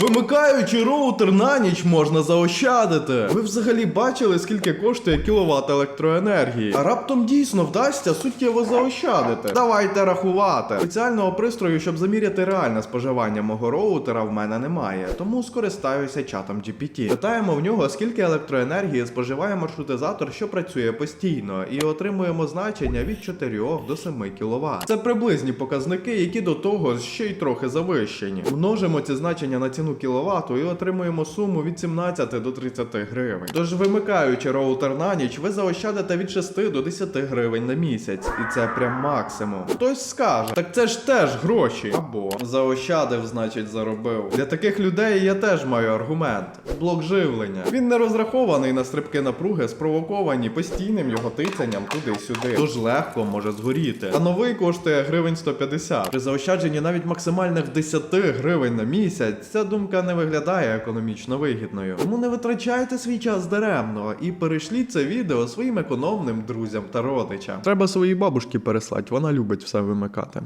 Вимикаючи роутер на ніч можна заощадити. Ви взагалі бачили, скільки коштує кіловат електроенергії? А раптом дійсно вдасться суттєво заощадити. Давайте рахувати. Спеціального пристрою, щоб заміряти реальне споживання мого роутера, в мене немає, тому скористаюся чатом GPT. Питаємо в нього, скільки електроенергії споживає маршрутизатор, що працює постійно, і отримуємо значення від 4 до 7 кВт. Це приблизні показники, які до того ще й трохи завищені. Множимо ці значення на ціну кіловату і отримуємо суму від 17 до 30 гривень. Тож, вимикаючи роутер на ніч, ви заощадите від 6 до 10 гривень на місяць, і це прям максимум. Хтось скаже, так це ж теж гроші. Або заощадив, значить, заробив. Для таких людей я теж маю аргумент. Блок живлення. Він не розрахований на стрибки напруги, спровоковані постійним його тицянням туди-сюди. Тож легко може згоріти. А новий коштує гривень 150. При заощадженні навіть максимальних 10 гривень на місяць, ця думка не виглядає економічно вигідною. Тому не витрачайте свій час даремно і перейшліть це відео своїм економним друзям та родичам. Треба своїй бабушці переслати, вона любить все вимикати.